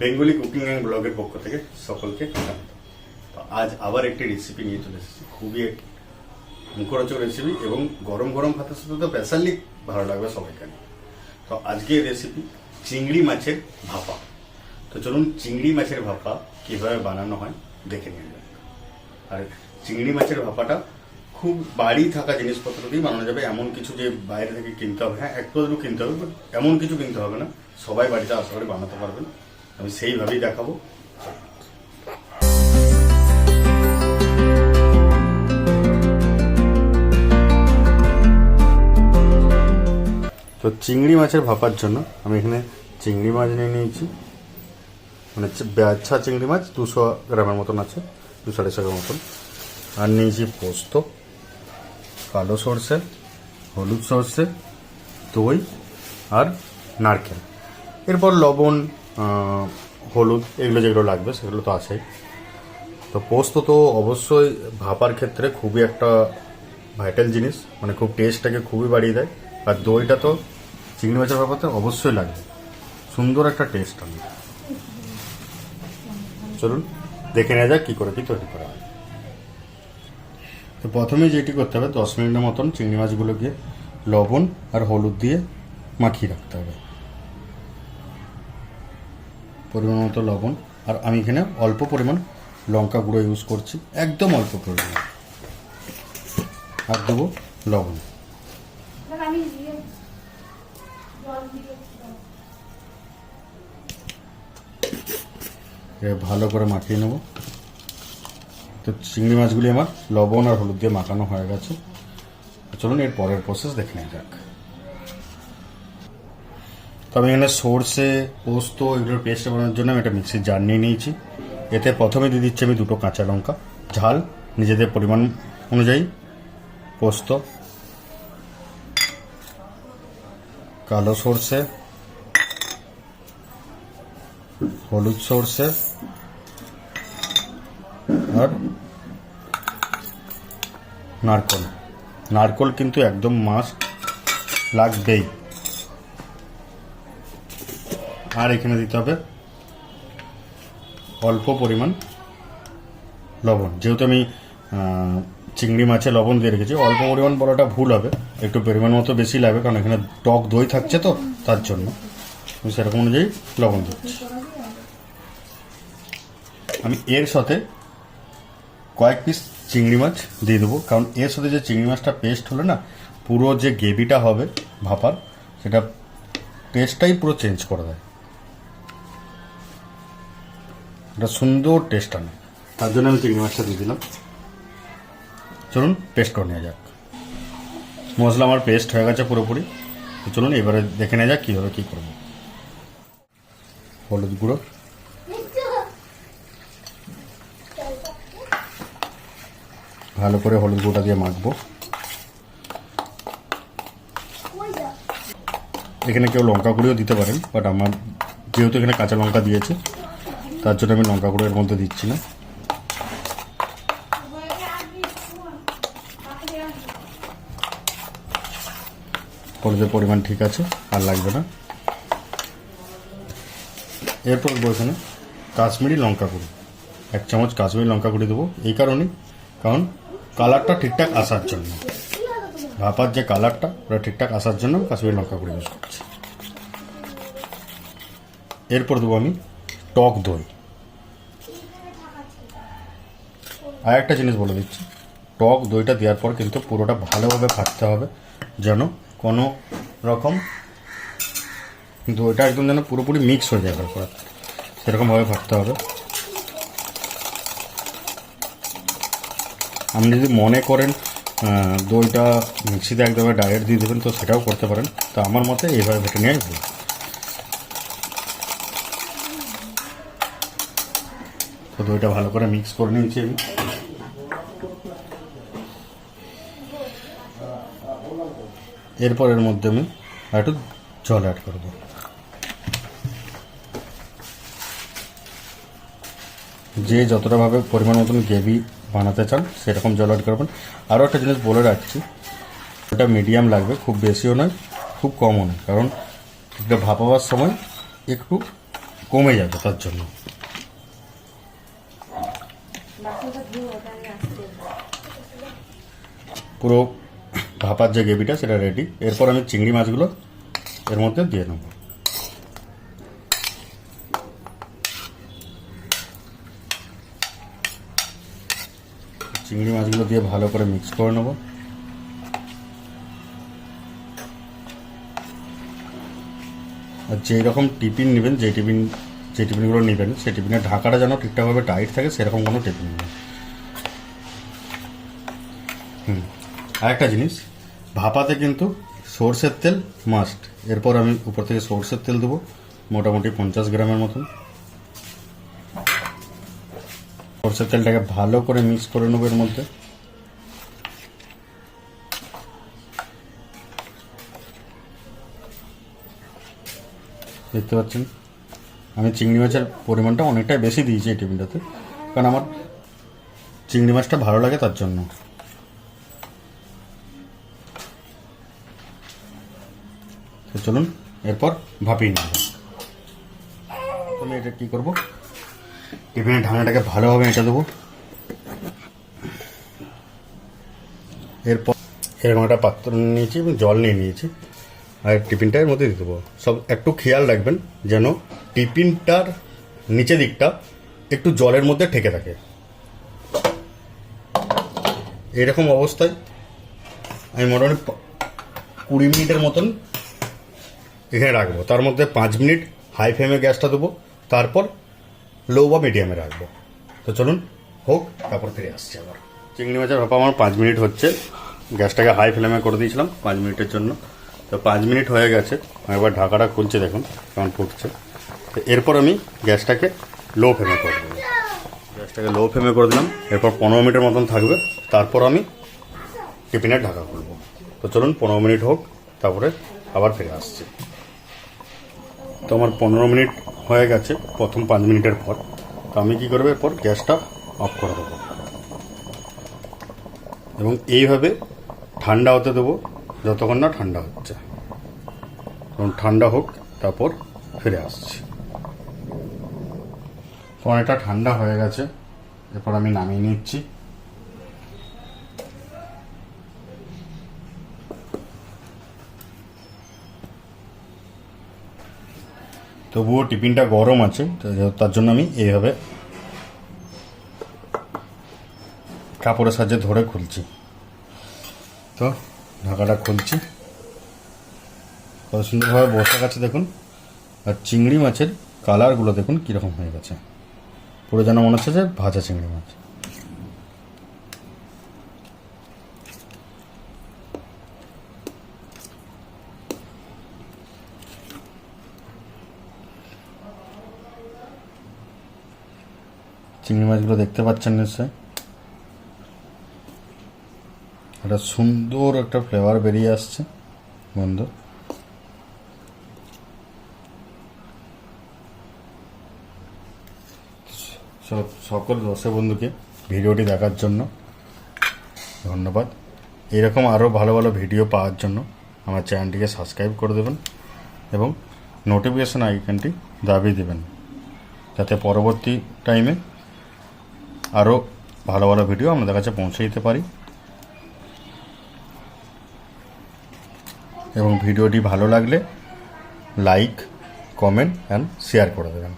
Bengali cooking and ব্লগের পক্ষ থেকে সকলকে স্বাগত। তো আজ আবার একটি রেসিপি নিয়ে চলে এসেছি। খুবই এক মুখরোচক রেসিপি এবং গরম গরম ভাতের সাথে তো স্পেশালি ভালো লাগবে সবাইকে। তো আজকের রেসিপি চিংড়ি মাছের ভাপা। তো চলুন চিংড়ি মাছের ভাপা কীভাবে বানানো হয় দেখে নিয়ে যাক আর চিংড়ি মাছের ভাপাটা খুব বাড়ি থাকা জিনিসপত্র দিয়েই বানানো যাবে। এমন কিছু যে বাইরে থেকে কিনতে হবে। হ্যাঁ একটু কিনতে হবে, but এমন কিছু কিনতে হবে না। সবাই বাড়িতে আশা করে বানাতে পারবেন। আমি সেইভাবেই দেখাবো। তো চিংড়ি মাছের ভাপার জন্য আমি এখানে চিংড়ি মাছ নিয়ে নিয়েছি। মানে বাচ্চা চিংড়ি মাছ দুশো গ্রামের মতন আছে, দুশো আড়াইশো গ্রাম মতন। আর নিয়েছি পোস্ত, কালো সর্ষে, হলুদ সর্ষে, দই আর নারকেল। এরপর লবণ হলুদ, এগুলো যেগুলো লাগবে সেগুলো তো আছেই। তো পোস্ত তো অবশ্যই ভাপার ক্ষেত্রে খুবই একটা ভাইটাল জিনিস মানে খুব টেস্টটাকে খুবই বাড়িয়ে দেয়। আর দইটা তো চিংড়ি মাছের ভাপাতে অবশ্যই লাগবে। সুন্দর একটা টেস্ট আনে চলুন, দেখে নেওয়া যাক কী করে কি তৈরি করা হয়। তো প্রথমে যেটি করতে হবে, দশ মিনিটের মতন চিংড়ি মাছগুলোকে লবণ আর হলুদ দিয়ে মাখিয়ে রাখতে হবে। পরিমাণ মতো লবণ আর আমি এখানে অল্প পরিমাণ লঙ্কা গুঁড়ো ইউজ করছি একদম অল্প পরিমাণ। আর দেবো লবণ। ভালো করে মাখিয়ে নেব। তো চিংড়ি মাছগুলি আমার লবণ আর হলুদ দিয়ে মাখানো হয়ে গেছে। চলুন এর পরের প্রসেস দেখে নেওয়া যাক। তো আমি এখানে সর্ষে পোস্ত এগুলোর পেস্ট বানানোর জন্য আমি একটা মিক্সির জার নিয়ে নিয়েছি। এতে প্রথমে দিয়ে দিচ্ছি আমি দুটো কাঁচা লঙ্কা, ঝাল, নিজেদের পরিমাণ অনুযায়ী, পোস্ত, কালো সর্ষে হলুদ সর্ষে আর নারকল। নারকল কিন্তু একদম মাস্ট লাগবেই। আর এখানে দিতে হবে। অল্প পরিমাণ লবণ। যেহেতু আমি চিংড়ি মাছে লবণ দিয়ে রেখেছি, অল্প পরিমাণ বলাটা ভুল হবে। একটু পরিমাণ মতো বেশি লাগবে, কারণ এখানে টক দই থাকছে তো, তার জন্য। আমি সেরকম অনুযায়ী লবণ দিচ্ছি। আমি এর সাথে কয়েক পিস চিংড়ি মাছ দিয়ে দেবো, কারণ এর সাথে যে চিংড়ি মাছটা পেস্ট হলে না, পুরো যে গ্রেভিটা হবে ভাপার, সেটা টেস্টটাই পুরো চেঞ্জ করে দেয়। এটা সুন্দর টেস্ট আনে। তার জন্য আমি চিংড়ি মাছটা দিয়ে দিলাম। চলুন পেস্ট করে নেওয়া যাক। মশলা আমার পেস্ট হয়ে গেছে পুরোপুরি। চলুন এবারে দেখে নেওয়া যাক কীভাবে কী করব। হলুদ গুঁড়ো। ভালো করে হলুদ গুঁড়োটা দিয়ে মাখবো। এখানে কেউ লঙ্কা গুঁড়িও দিতে পারেন বাট আমার যেহেতু এখানে কাঁচা লঙ্কা দিয়েছে তার জন্য আমি লঙ্কা গুঁড়ো এর মধ্যে দিচ্ছি না। হলুদের পরিমাণ ঠিক আছে, আর লাগবে না। এরপর দেবো এখানে কাশ্মীরি লঙ্কা গুঁড়ো। এক চামচ কাশ্মীরি লঙ্কা গুঁড়ি দেবো এই কারণেই, কারণ কালারটা ঠিকঠাক আসার জন্য। ভাপার যে কালারটা, ওটা ঠিকঠাক আসার জন্য কাশ্মীরি লঙ্কা গুঁড়ি ইউজ করছি। এরপর দেবো আমি টক দই। আর একটা জিনিস বলে দিচ্ছি। টক দইটা দেওয়ার পর কিন্তু পুরোটা ভালোভাবে ফাটতে হবে, যেন কোনো রকম দইটা একদম যেন পুরোপুরি মিক্স হয়ে যায় তারপর। সেরকমভাবে ফাটতে হবে। আপনি যদি মনে করেন দইটা মিক্সিতে একদম ডাইরেক্ট দিয়ে দেবেন, তো সেটাও করতে পারেন। তো আমার মতে এইভাবে ভেটে নেওয়াই ভালো। তো দইটা ভালো করে মিক্স করে নিয়েছি আমি। এরপর এর মধ্যে আমি একটু জল অ্যাড করব। যে যতটা ভাবে পরিমাণ মতন গ্রেভি বানাতে চান, সেরকম জল অ্যাড করবেন। আরও একটা জিনিস বলে রাখছি ওটা মিডিয়াম লাগবে, খুব বেশিও নয়, খুব কমও নয়, কারণ এটা ভাপাবার সময় একটু কমে যাবে তার জন্য। পুরো ভাপার যে গ্রেভিটা, সেটা রেডি এরপর আমি চিংড়ি মাছগুলো এর মধ্যে দিয়ে নেব। চিংড়ি মাছগুলো দিয়ে ভালো করে মিক্স করে নেব। আর যেই রকম টিফিন নেবেন, যে টিফিন, যে টিফিনগুলো নেবেন সেই টিফিনের ঢাকাটা যেন ঠিকঠাকভাবে টাইট থাকে, সেরকম কোনো টিফিন নেবেন হুম। আরেকটা জিনিস ভাপাতে কিন্তু সর্ষের তেল মাস্ট এরপর আমি উপর থেকে সর্ষের তেল দেবো, মোটামুটি পঞ্চাশ গ্রামের মতন। সর্ষের তেলটাকে ভালো করে মিক্স করে নেব এর মধ্যে। দেখতে পাচ্ছেন? আমি চিংড়ি মাছের পরিমাণটা অনেকটাই বেশি দিয়েছি এই টিফিনটাতে কারণ আমার চিংড়ি মাছটা ভালো লাগে তার জন্য। তো চলুন, এরপর ভাপিয়ে নেব তাহলে এটা কী করব? টিফিনের ঢাকনাটাকে ভালোভাবে এটা দেবো। এরপর এরকম একটা পাত্র নিয়েছি, এবং জল নিয়ে নিয়েছি, আর টিফিনটা এর মধ্যে দিয়ে দেবো। সব একটু খেয়াল রাখবেন যেন টিফিনটার নিচে দিকটা একটু জলের মধ্যে ঠেকে থাকে। এরকম অবস্থায় আমি মোটামুটি কুড়ি মিনিটের মতন এখানে রাখব। তার মধ্যে পাঁচ মিনিট হাই ফ্লেমে গ্যাসটা দেবো, তারপর লো বা মিডিয়ামে রাখব। তো চলুন, হোক, তারপর ফিরে আসছি আবার। চিংড়ি মাছের ভাপা আমার পাঁচ মিনিট হচ্ছে। গ্যাসটাকে হাই ফ্লেমে করে দিয়েছিলাম পাঁচ মিনিটের জন্য। তো পাঁচ মিনিট হয়ে গেছে। এবার ঢাকাটা খুলছে, দেখুন কেমন ফুটছে। তো এরপর আমি গ্যাসটাকে লো ফ্লেমে করে দেবো। গ্যাসটাকে লো ফ্লেমে করে দিলাম। এরপর পনেরো মিনিটের মতন থাকবে। তারপর আমি টিফিনের ঢাকা খুলবো। তো চলুন, পনেরো মিনিট হোক, তারপরে আবার ফিরে আসছি। তো আমার পনেরো মিনিট হয়ে গেছে, প্রথম পাঁচ মিনিটের পর। তো আমি কী করব এরপর? গ্যাসটা অফ করে দেবো। এবং এইভাবে ঠান্ডা হতে দেবো, যতক্ষণ না ঠান্ডা হচ্ছে। এবং ঠান্ডা হোক, তারপর ফিরে আসছি। অনেকটা ঠান্ডা হয়ে গেছে। এরপর আমি নামিয়ে নিচ্ছি। তবুও টিফিনটা গরম আছে তার জন্য আমি এইভাবে কাপড়ের সাহায্যে ধরে খুলছি। তো ঢাকাটা খুলছি। কত সুন্দরভাবে বসা গেছে দেখুন, আর চিংড়ি মাছের কালারগুলো দেখুন কীরকম হয়ে গেছে। পুরো যেন মনে হচ্ছে যে ভাজা চিংড়ি মাছ। চিংড়ি মাছগুলো দেখতে পাচ্ছেন নিশ্চয় একটা সুন্দর একটা ফ্লেভার বেরিয়ে আসছে, বন্ধু। সব, সকল দর্শক বন্ধুকে ভিডিওটি দেখার জন্য ধন্যবাদ। এরকম আরও ভালো ভালো ভিডিও পাওয়ার জন্য আমার চ্যানেলটিকে সাবস্ক্রাইব করে দেবেন এবং নোটিফিকেশান আইকনটি দাবিয়ে দেবেন। যাতে পরবর্তী টাইমে আরও ভালো ভালো ভিডিও আপনাদের কাছে পৌঁছে দিতে পারি। এবং ভিডিওটি ভালো লাগলে লাইক কমেন্ট অ্যান্ড শেয়ার করে দেবেন।